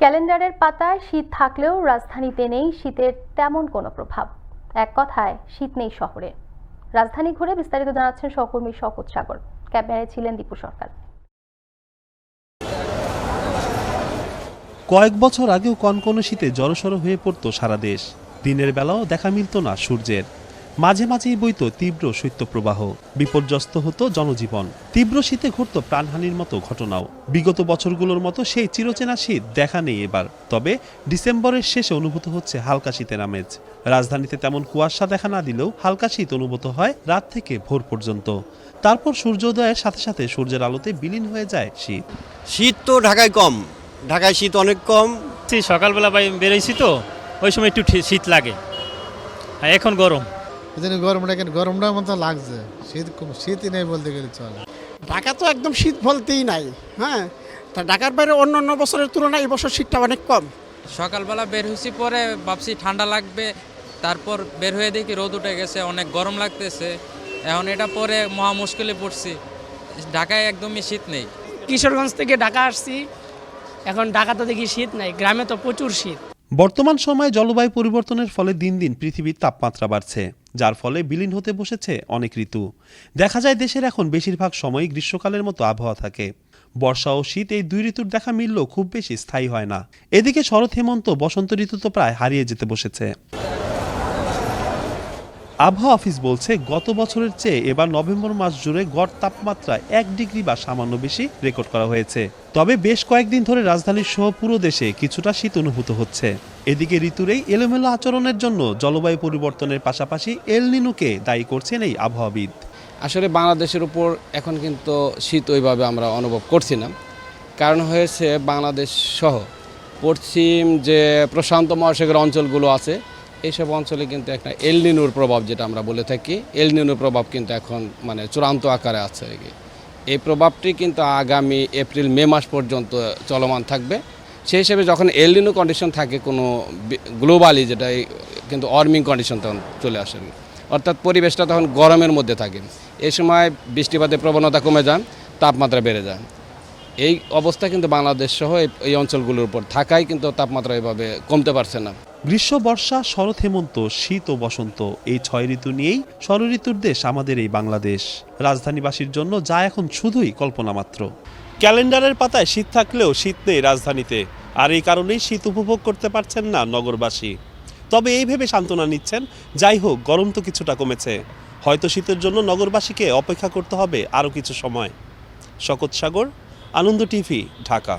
ক্যালেন্ডারের পাতায় শীত থাকলেও রাজধানীতে নেই শীতের তেমন কোনো প্রভাব। এক কথায়, শীত নেই শহরে। রাজধানী ঘুরে বিস্তারিত জানাচ্ছেন সহকর্মী শকত সাগর। ক্যামেরায় ছিলেন দীপু সরকার। কয়েক বছর আগেও কনকনে শীতে জড়সড় হয়ে পড়তো সারা দেশ। দিনের বেলাও দেখা মিলত না সূর্যের। মাঝে মাঝেই বইত তীব্র শৈত্যপ্রবাহ বিপর্যস্ত হতো জনজীবন। তীব্র শীতে ঘটত প্রাণহানির মতো ঘটনাও। বিগত বছরগুলোর মতো সেই চিরচেনা শীত দেখা নেই এবার। তবে ডিসেম্বরের শেষে অনুভূত হচ্ছে হালকা শীতের আমেজ। রাজধানীতে তেমন কুয়াশা দেখা না দিলেও হালকা শীত অনুভূত হয় রাত থেকে ভোর পর্যন্ত। তারপর সূর্যোদয়ের সাথে সাথে সূর্যের আলোতে বিলীন হয়ে যায় শীত। শীত তো ঢাকায় কম। ঢাকায় শীত অনেক কম। সেই সকালবেলা বেরোইছি তো ওই সময় একটু ঠি- শীত লাগে। আর এখন গরম। এই জন্য গরমটা কেন গরমটা মতো লাগছে। শীত শীতই নেই বলতে গেলে চলে। ঢাকা তো একদম শীত বলতেই নাই হ্যাঁ? তা ঢাকার বাইরে অন্য অন্য বছরের তুলনায় এই বছর শীতটা অনেক কম। সকালবেলা বের হয়েছি পরে ভাবছি ঠান্ডা লাগবে তারপর বের হয়ে দেখি রোদ উঠে গেছে অনেক গরম লাগতেছে। এখন এটা পরে মহা মুশকিলে পড়ছি। ঢাকায় একদমই শীত নেই। কিশোরগঞ্জ থেকে ঢাকা আসছি এখন ঢাকাতে দেখি শীত নাই গ্রামে তো প্রচুর শীত। বর্তমান সময়ে জলবায়ু পরিবর্তনের ফলে দিন দিন পৃথিবীর তাপমাত্রা বাড়ছে। যার ফলে বিলীন হতে বসেছে অনেক ঋতু। দেখা যায় দেশের এখন বেশিরভাগ সময়ই গ্রীষ্মকালের মতো আবহাওয়া থাকে। বর্ষা ও শীত এই দুই ঋতুর দেখা মিললেও খুব বেশি স্থায়ী হয় না। এদিকে শরৎ হেমন্ত বসন্ত ঋতু তো প্রায় হারিয়ে যেতে বসেছে। আবহাওয়া অফিস বলছে, গত বছরের চেয়ে এবার নভেম্বর মাস জুড়ে গড় তাপমাত্রা এক ডিগ্রি বা সামান্য বেশি রেকর্ড করা হয়েছে। তবে বেশ কয়েকদিন ধরে রাজধানীর সহ পুরো দেশে কিছুটা শীত অনুভূত হচ্ছে। এদিকে ঋতুর এই এলোমেলো আচরণের জন্য জলবায়ু পরিবর্তনের পাশাপাশি এল নিনুকে দায়ী করছেন এই আবহাওয়াবিদ। আসলে বাংলাদেশের উপর এখন কিন্তু শীত ওইভাবে আমরা অনুভব করছি না। কারণ হয়েছে বাংলাদেশ সহ পশ্চিম যে প্রশান্ত মহাসাগর অঞ্চলগুলো আছে এইসব অঞ্চলে কিন্তু একটা এলনিনুর প্রভাব যেটা আমরা বলে থাকি। এলনিনুর প্রভাব কিন্তু এখন মানে চূড়ান্ত আকারে আছে আর কি। এই প্রভাবটি কিন্তু আগামী এপ্রিল, মে মাস পর্যন্ত চলমান থাকবে। সেই হিসেবে যখন এলনিনো কন্ডিশন থাকে কোনো গ্লোবালি যেটা কিন্তু ওয়ার্মিং কন্ডিশন তখন চলে আসে অর্থাৎ পরিবেশটা তখন গরমের মধ্যে থাকে। এই সময় বৃষ্টিপাতের প্রবণতা কমে যায় তাপমাত্রা বেড়ে যায়। এই অবস্থা কিন্তু বাংলাদেশ সহ এই- এই অঞ্চলগুলোর উপর থাকায় কিন্তু তাপমাত্রা এভাবে কমতে পারছে না। গ্রীষ্ম বর্ষা শরৎ হেমন্ত, শীত ও বসন্ত, এই ছয় ঋতু নিয়েই ষড় ঋতুর দেশ আমাদের এই বাংলাদেশ। রাজধানীবাসীর জন্য যা এখন শুধুই কল্পনা মাত্র। ক্যালেন্ডারের পাতায় শীত থাকলেও শীত নেই রাজধানীতে, আর এই কারণেই শীত উপভোগ করতে পারছেন না নগরবাসী। তবে এই ভেবে সান্ত্বনা নিচ্ছেন, যাই হোক, গরম তো কিছুটা কমেছে। হয়তো শীতের জন্য নগরবাসীকে অপেক্ষা করতে হবে আরও কিছু সময়। শকত সাগর, আনন্দ টিভি, ঢাকা।